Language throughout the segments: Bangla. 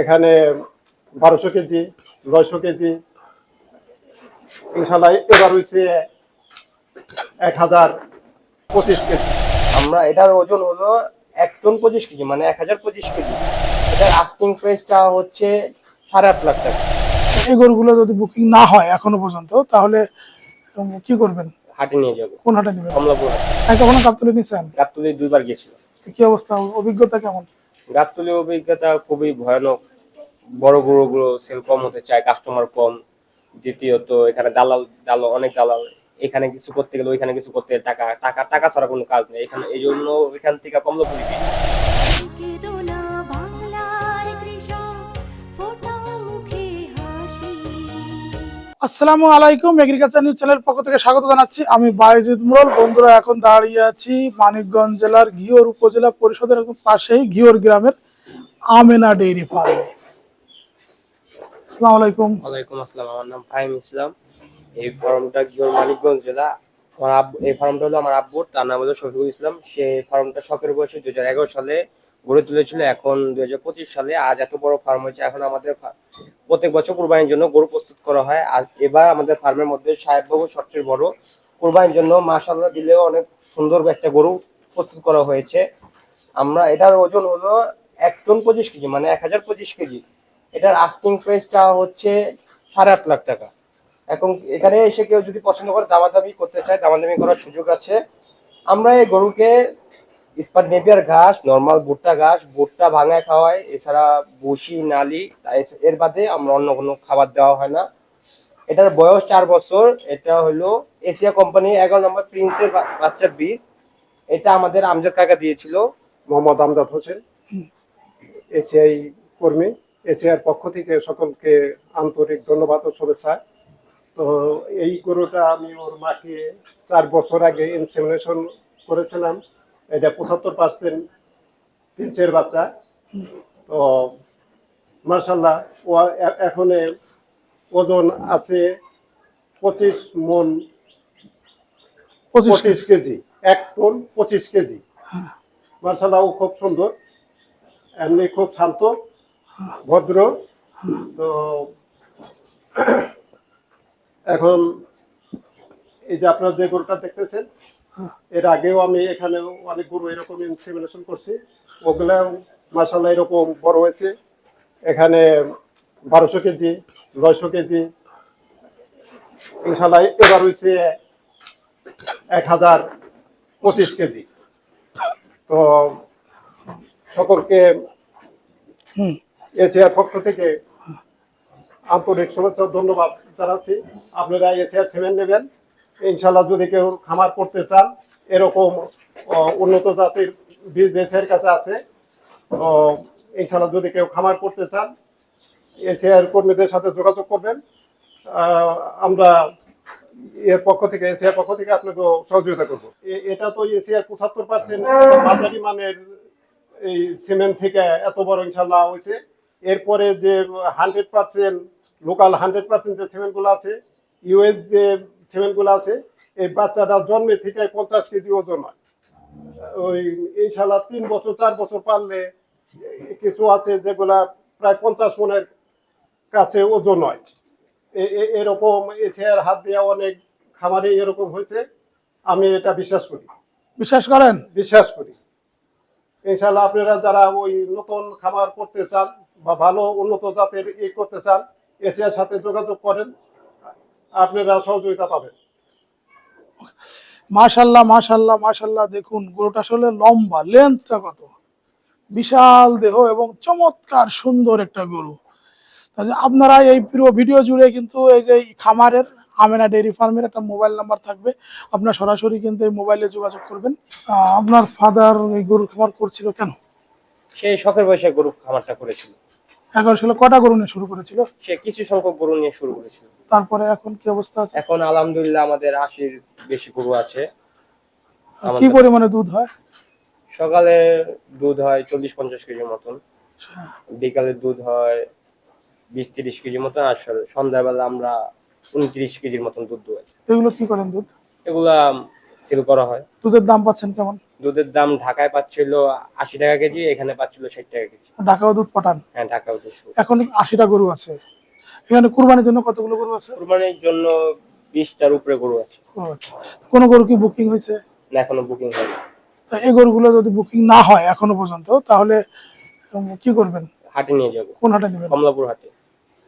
এখানে বারোশো কেজি নয়শো কেজি। ইনশাল্লাহ এবার হয়েছে এক হাজার পঁচিশ কেজি। আমরা এটার ওজন হলো এক টন পঁচিশ কেজি মানে এক হাজার পঁচিশ কেজি। এটার আস্কিং প্রাইসটা হচ্ছে সাড়ে আট লাখ টাকা। এই গরুগুলো যদি বুকিং না হয় এখনও পর্যন্ত তাহলে কি করবেন? হাটে নিয়ে যাব। কোন হাটে নেবেন? কমলাপুর হাট। আমি কখনো কাপতুলে নিয়েছেন গাবতলি দুইবার গেছিল কি অবস্থা? অভিজ্ঞতা কেমন? গাবতলি অভিজ্ঞতা খুবই ভয়ানক। বড় গরুগুলো সেল কম হতে চায় কাস্টমার কম। দ্বিতীয়ত, এখানে দালাল দালাল, অনেক দালাল। এখানে কিছু করতে গেলে ওইখানে কিছু করতে টাকা টাকা টাকা ছাড়া কোনো কাজ নেই। এখানে এই জন্য এখান থেকে কমলো বেশি। আসসালামু আলাইকুম এগ্রিকালচার নিউজ চ্যানেলের পক্ষ থেকে স্বাগত জানাচ্ছি। আমি বাইজিদ মুরল, বন্ধুরা, এখন দাঁড়িয়ে আছি মানিকগঞ্জ জেলার ঘিওর উপজেলা পরিষদের একদম পাশেই ঘিওর গ্রামের আমেনা ডেইরি ফার্মে। আসসালামু আলাইকুম। ওয়ালাইকুম আসসালাম, আমার নাম ফাহিম ইসলাম। এই ফার্মটা গিওর মানিকগঞ্জ জেলা। আমার এই ফার্মটা হলো আমার আব্বুর, তার নাম হলো শফিকুল ইসলাম। সে ফার্মটা শখের বয়সে দুই হাজার এগারো সালে গড়ে তুলেছিল এখন দুই হাজার পঁচিশ সালে। আজ এত বড় ফার্ম হয়েছে, এখন আমাদের প্রত্যেক বছর কোরবানির জন্য গরু প্রস্তুত করা হয়। আর এবার আমাদের ফার্মের মধ্যে সাহেববাবু সবচেয়ে বড়। কোরবানির জন্য মাশাল্লাহ দিলেও অনেক সুন্দর একটা গরু প্রস্তুত করা হয়েছে। আমরা এটার ওজন হলো এক টন পঁচিশ কেজি মানে এক হাজার পঁচিশ কেজি। এটার আস্কিং প্রাইসটা হচ্ছে সাড়ে আট লাখ টাকা। এখন এখানে এসে কেউ যদি পছন্দ করে দামাদামি করতে চায়, দামাদামি করার সুযোগ আছে। আমরা এই গরুকে ইস্পাত নেপিয়ার ঘাস নর্মাল ভুট্টা ঘাস, ভুট্টা ভাঙায় খাওয়াই এছাড়া বসি নালি এর বাদে আমরা অন্য কোনো খাবার দেওয়া হয় না। এটার বয়স চার বছর। এটা হলো এশিয়া কোম্পানি এগারো নম্বর প্রিন্সের বাচ্চার বীজ। এটা আমাদের আমজাদ কাকা দিয়েছিল, মোহাম্মদ আমজাদ হোসেন। এসিআই কর্মী। এসিআর পক্ষ থেকে সকলকে আন্তরিক ধন্যবাদ ও শুভেচ্ছা। তো এই গরুটা আমি ওর মাকে চার বছর আগে ইনসেমিনেশন করেছিলাম। এটা পঁচাত্তর পার্সেন্ট পিঞ্চের বাচ্চা। তো মার্শাল্লাহ ও এখন ওজন আছে পঁচিশ মন পঁচিশ পঁচিশ কেজি এক টন পঁচিশ কেজি। মার্শাল্লাহ ও খুব সুন্দর। এমনি খুব শান্ত ভদ্র। তো এখন এই যে আপনারা যে গরুটা দেখতেছেন এর আগেও আমি এখানে অনেক গরু এরকম ইনসেমিনেশন করছি। ওগুলা মার্শাল্লাহ এরকম বড় হয়েছে। এখানে বারোশো কেজি নয়শো কেজি। ইনশাল্লাহ এবার হয়েছে এক হাজার পঁচিশ কেজি। তো সকলকে এশিয়ার পক্ষ থেকে আন্তরিক শুভেচ্ছা ধন্যবাদ জানাচ্ছি। আপনারা এশিয়ার সিমেন্ট নেবেন। ইনশাল্লাহ যদি কেউ খামার করতে চান, এরকম উন্নত জাতির বীজ এশিয়ার কাছে আছে ইনশাল্লাহ যদি কেউ খামার করতে চান এশিয়ার কর্মীদের সাথে যোগাযোগ করবেন। আমরা এর পক্ষ থেকে এশিয়ার পক্ষ থেকে আপনাকে সহযোগিতা করব। এটা তো এশিয়ার পঁচাত্তর পার্সেন্ট মাঝারি মানের এই সিমেন্ট থেকে এত বড় ইনশাল্লাহ হয়েছে। এরপরে যে hundred percent, local hundred percent যে সিমেন্টগুলো আছে, ইউএস যে সিমেন্টগুলো আছে এই বাচ্চাটা জন্মে থেকে পঞ্চাশ কেজি ওজন হয়। ওই ইনশাল্লাহ তিন বছর চার বছর পারলে কিছু আছে যেগুলা প্রায় পঞ্চাশ মনের কাছে ওজন হয়। এরকম এশিয়ার হাত দেওয়া অনেক খামারে এরকম হয়েছে আমি এটা বিশ্বাস করি। বিশ্বাস করেন? বিশ্বাস করি। ইনশাল্লাহ আপনারা যারা ওই নতুন খামার করতে চান বা ভালো উন্নত জাতের ই করতে চান এশিয়ার সাথে যোগাযোগ করেন। আপনারা সহযোগিতা পাবেন। মাশাল্লাহ মাশাল্লাহ মাশাল্লাহ দেখুন গরুটা আসলে লম্বা লেন্থটা কত? বিশাল দেহ এবং চমৎকার সুন্দর একটা গরু। তাহলে আপনারা এই পুরো ভিডিও জুড়ে কিন্তু এই যে এই খামারের আমেনা ডেইরি ফার্মের একটা মোবাইল নাম্বার থাকবে। আপনার সরাসরি কিন্তু এই মোবাইলে যোগাযোগ করবেন। আপনার ফাদার এই গরুর খামার করছিল কেন? সেই শখের বয়সে গরু খামারটা করেছিল। এগারো সালে কটা গরু নিয়ে শুরু করেছিল? সে কিছু সংখ্যক গরু নিয়ে শুরু করেছিল। তারপরে এখন কি অবস্থা আছে? এখন আলহামদুলিল্লাহ আমাদের আশির বেশি গরু আছে। কি পরিমাণে দুধ হয়? সকালে দুধ হয় চল্লিশ পঞ্চাশ কেজির মতন। বিকালে দুধ হয় বিশ তিরিশ কেজি মতন আর সন্ধ্যাবেলা আমরা উনত্রিশ কেজির মতন দুধ দুয়াই এগুলো কি করেন দুধ? এগুলা সেল করা হয়। দুধের দাম পাচ্ছেন কেমন? দুধের দাম ঢাকায় পাচ্ছিল আশি টাকা কেজি এখানে পাচ্ছিল ষাট টাকা কেজি। ঢাকাও দুধ পাঠান? হ্যাঁ ঢাকাও দুধ এখন আশিটা গরু আছে। এখানে কুরবানির জন্য কতগুলো গরু আছে? কুরবানির জন্য বিশটার উপরে গরু আছে। আচ্ছা। গরু কি বুকিং হয়েছে? না এখনও বুকিং হয়নি। এই গরুগুলো যদি বুকিং না হয় এখনও পর্যন্ত তাহলে কি করবেন? হাটে নিয়ে যাব। কোন হাটে নেবেন? কমলাপুর হাটে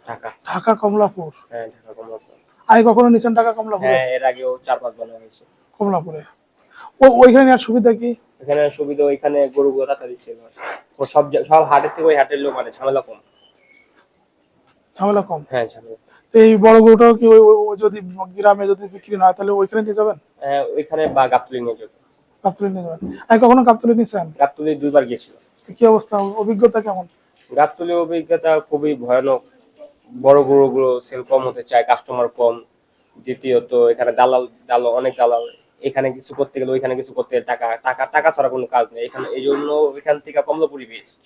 ঢাকা। ঢাকা কমলাপুর? হ্যাঁ ঢাকা কমলাপুর। আগে কখনো নিছেন ঢাকা কমলাপুর? হ্যাঁ এর আগেও চার পাঁচ বানা হয়েছে। কমলাপুরে। ওইখানে নেওয়ার সুবিধা কি? এখানে সুবিধা ওইখানে গরুগুলো তাড়াতাড়ি সেল সব সব হাটের থেকে ওই হাটের লোক মানে ঝামেলা কম। ঝামেলা কম? হ্যাঁ ঝামেলা এই বড় গরুটাও কি ওই যদি গ্রামে যদি বিক্রি না হয় তাহলে ওইখানে নিয়ে যাবেন? হ্যাঁ ওইখানে বা গাবতলি নিয়ে যাবে কাপতুলি নিয়ে যাবেন। কখনো নিয়েছেন? গাবতলি দুইবার গেছিল কি অবস্থা? অভিজ্ঞতা কেমন? গাবতলি অভিজ্ঞতা খুবই ভয়ানক। বড় গরুগুলো সেল কম হতে চায় কাস্টমার কম। দ্বিতীয়ত এখানে দালাল দালাল অনেক দালাল। এখানে কিছু করতে গেলে ওইখানে কিছু করতে গেলে টাকা টাকা টাকা ছাড়া কোনো কাজ নেই। এখানে এই জন্য ওইখান থেকে কমলাপুরি বেস্ট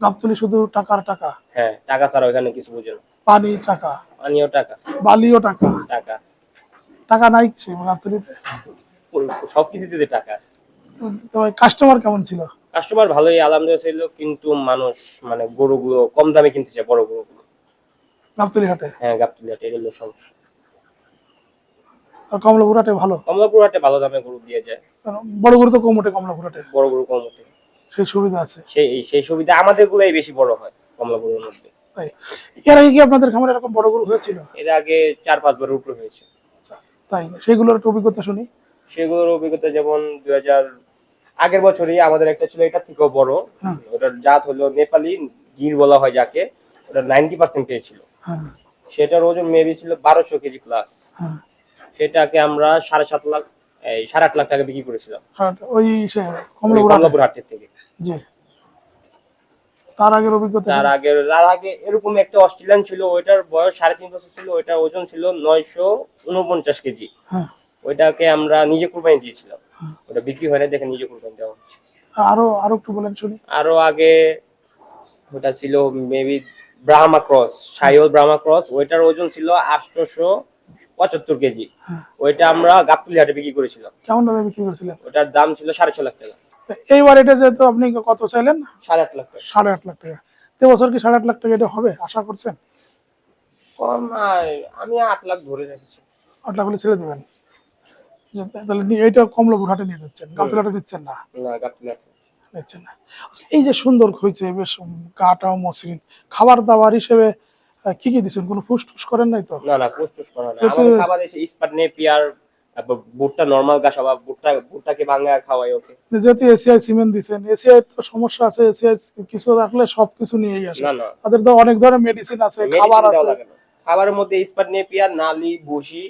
কাপতুলি শুধু টাকার টাকা? হ্যাঁ টাকা ছাড়া ওইখানে কিছু বুঝে না। পানি টাকা? পানিও টাকা। বালিও টাকা? টাকা। টাকা নাই সে গাবতলিতে সবকিছুতে টাকা আছে। তো কাস্টমার কেমন ছিল? কাস্টমার ভালোই আলহামদুলিল্লাহ ছিল কিন্তু মানুষ মানে গরুগুলো কম দামে কিনতে চায় বড় গরুগুলো। গাবতলি হাটে? হ্যাঁ গাবতলি হাটে এগুলো সমস্যা। আর কমলাপুর হাটে ভালো? কমলাপুর হাটে ভালো দামে গরু দিয়ে যায়। বড় গরু তো কম ওঠে কমলাপুর হাটে বড় গরু কম ওঠে। সেই সুবিধা আছে? সেই সেই সুবিধা আমাদের গুলাই বেশি বড় হয় কমলাপুরের মধ্যে। এর আগে কি আপনাদের খামারে এরকম বড় গরু হয়েছিল? এর আগে চার পাঁচবার উপরে হয়েছে। তাই সেইগুলোর একটু অভিজ্ঞতা শুনি। সেগুলোর অভিজ্ঞতা যেমন দুই হাজার আগের বছরই আমাদের একটা ছিল এটা থেকেও বড়। ওটার জাত হলো নেপালি গির বলা হয় যাকে ওটা নাইনটি পার্সেন্ট পেয়েছিল। হ্যাঁ। সেটার ওজন মেবি ছিল বারোশো কেজি প্লাস হ্যাঁ সেটাকে আমরা সাড়ে সাত লাখ এই সাড়ে আট লাখ টাকা বিক্রি করেছিলাম। ওই কমলাপুর হাটের থেকে। জি। তার আগের অভিজ্ঞতা তার কি? আগে তার আগে এরকম একটা অস্ট্রেলিয়ান ছিল ওইটার বয়স সাড়ে তিন বছর ছিল ওইটার ওজন ছিল নয়শো উনপঞ্চাশ কেজি। হ্যাঁ। ওইটাকে আমরা নিজে কুরবানি দিয়েছিলাম। ওটা বিক্রি হয় না দেখে নিজে কুরবানি দেওয়া হচ্ছে। আরও আরও একটু বলেন শুনি। আরও আগে ওটা ছিল মেবি ব্রাহ্মা ক্রস সাইল ব্রাহ্মা ক্রস ওইটার ওজন ছিল আটশোশো পঁচাত্তর কেজি। হ্যাঁ। ওইটা আমরা গাবতলি হাটে বিক্রি করেছিলাম। কেমন দামে বিক্রি করেছিলেন? ওটার দাম ছিল সাড়ে ছ লাখ টাকা। এইবার এটা যেহেতু আপনি কত চাইলেন? সাড়ে আট লাখ টাকা। সাড়ে আট লাখ টাকা। তো বছর কি সাড়ে আট লাখ টাকা এটা হবে আশা করছেন? কম আমি আট লাখ ধরে রেখেছি। আট লাখ হলে ছেড়ে দেবেন। তাহলে এইটা কমলাপুর হাটে নিয়ে যাচ্ছেন গাবতলা হাটে নিচ্ছেন না? না গাবতলি হাটে নিচ্ছেন না। এই যে সুন্দর হয়েছে বেশ গাটাও মসৃণ। খাবার দাবার হিসেবে কি কি দিচ্ছেন কোনো করেন নাই তো? না না করা না আমাদের খাবার এসে ইস্পাত নেপিয়ার তারপর ভুট্টা নর্মাল ঘাস আবার ভুট্টা ভুট্টাকে ভাঙা খাওয়াই ওকে। যেহেতু এসিআই সিমেন্ট দিচ্ছেন এসিআই তো সমস্যা আছে এসিআই কিছু রাখলে সবকিছু নিয়েই আসে। না না। তাদের তো অনেক ধরনের মেডিসিন আছে খাবার আছে। খাবারের মধ্যে ইস্পাত নেপিয়ার নালি ভুসি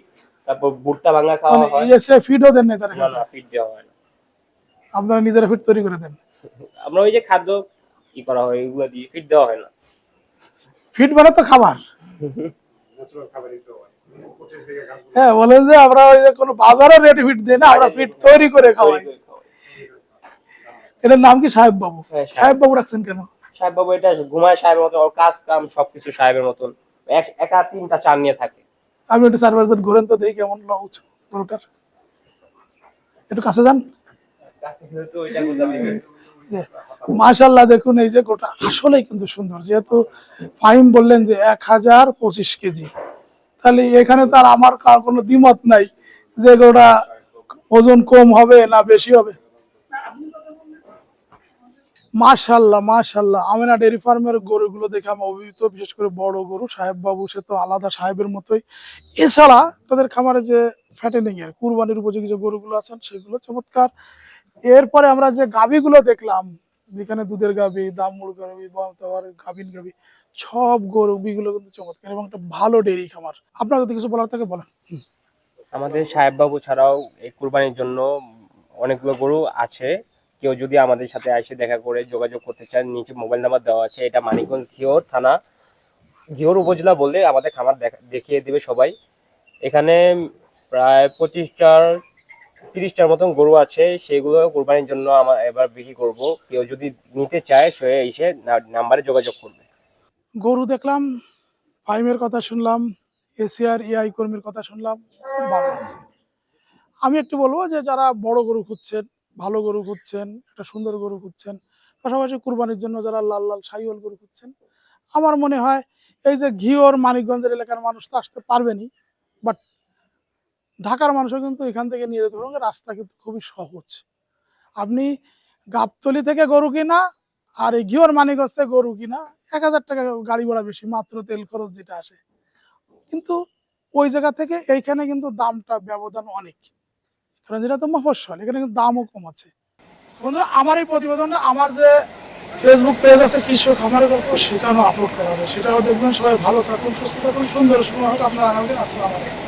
তারপর ভুট্টা ভাঙা খাওয়া মানে হয়। এসিআই ফিডও দেন তার না না ফিট দেওয়া হয় না। আপনারা নিজেরা ফিট তৈরি করে দেন? আমরা ওই যে খাদ্য কি করা হয় এগুলো দিয়ে ফিট দেওয়া হয় না। ফিট মানে তো খাবার। হ্যাঁ। বলেন যে আমরা ওই যে কোনো বাজারে রেট ফিট দিই না আমরা ফিট তৈরি করে খাওয়াই। এটার নাম কি সাহেব বাবু হ্যাঁ, সাহেব। বাবু রাখছেন কেন? সাহেব বাবু এটা ঘুমায় সাহেবের মতন ওর কাজ কাম সবকিছু সাহেবের মতন। এক- একা তিনটা চার নিয়ে থাকে। আমি একটু পাঁচ দিন ঘুরেন তো দেখি কেমন উঁচু গরুটার। একটু কাছে যান। যে মাশাল্লাহ দেখুন, এই যে গোটা আসলেই কিন্তু সুন্দর। যেহেতু ফাহিম বললেন যে এক হাজার পঁচিশ কেজি। তাহলে এখানে তার আমার কোনো দ্বিমত নাই যে গোটা ওজন কম হবে না বেশি হবে। মাশাল্লাহ মাশাল্লাহ আমিনা ডেয়ারি ফার্মের গরুগুলো দেখে আমি অভিভূত, বিশেষ করে বড় গরু, সাহেব বাবু, সে তো আলাদা সাহেবের মতোই। এছাড়া তাদের খামারে যে ফ্যাটেনিং এর, কুরবানির উপযোগী যে গরুগুলো আছেন, সেগুলো চমৎকার। এরপরে আমরা যে গাবিগুলো দেখলাম, যেখানে দুধের গাবি বা তোমার গাভিন গাবি সব গরুগুলো কিন্তু চমৎকার এবং একটা ভালো ডেয়ারি খামার। আপনার যদি কিছু বলার থাকে বলেন। আমাদের সাহেব বাবু ছাড়াও এই কুরবানির জন্য অনেকগুলো গরু আছে। কেউ যদি আমাদের সাথে এসে দেখা করে যোগাযোগ করতে চান, নিচে মোবাইল নাম্বার দেওয়া আছে, এটা মানিকগঞ্জ ঘিওর থানা, ঘিওর উপজেলা বললে আমাদের খামার দেখা- দেখিয়ে দেবে সবাই। এখানে প্রায় পঁচিশটার তিরিশটার মতন গরু আছে, সেগুলো কোরবানির জন্য আমার এবার বিক্রি করব। কেউ যদি নিতে চায়, সে এসে নাম্বারে যোগাযোগ করবে। গরু দেখলাম, ফাইমের কথা শুনলাম, এসিআর, এআই কর্মীর কথা শুনলাম ভালো লাগছে। আমি একটু বলব যে, যারা বড় গরু খুঁজছেন, ভালো গরু খুঁজছেন, একটা সুন্দর গরু খুঁজছেন, পাশাপাশি কুরবানির জন্য যারা লাল লাল সাইওয়াল গরু খুঁজছেন, আমার মনে হয় এই যে ঘিওর, মানিকগঞ্জের এলাকার মানুষ তো আসতে পারবেনই, বাট ঢাকার মানুষও কিন্তু এখান থেকে নিয়ে যেতে পারবেন রাস্তা কিন্তু খুবই সহজ। আপনি গাবতলি থেকে গরু কিনা আর এই ঘিওর মানিকগঞ্জ থেকে গরু কিনা, এক হাজার টাকা গাড়ি ভাড়া বেশি, মাত্র তেল খরচ যেটা আসে। কিন্তু ওই জায়গা থেকে এইখানে কিন্তু দামটা ব্যবধান অনেক। কারণ যেটা তো মফস্বল, এখানে কিন্তু দামও কম আছে। বন্ধুরা, আমার এই প্রতিবেদনটা, আমার যে ফেসবুক পেজ আছে, কৃষক খামারের গল্প সেখানেও আপলোড করা হবে। সেটাও দেখবেন, সবাই ভালো থাকুন, সুস্থ থাকুন, সুন্দর সময় হোক। আপনার আগামী আসসালামু আলাইকুম।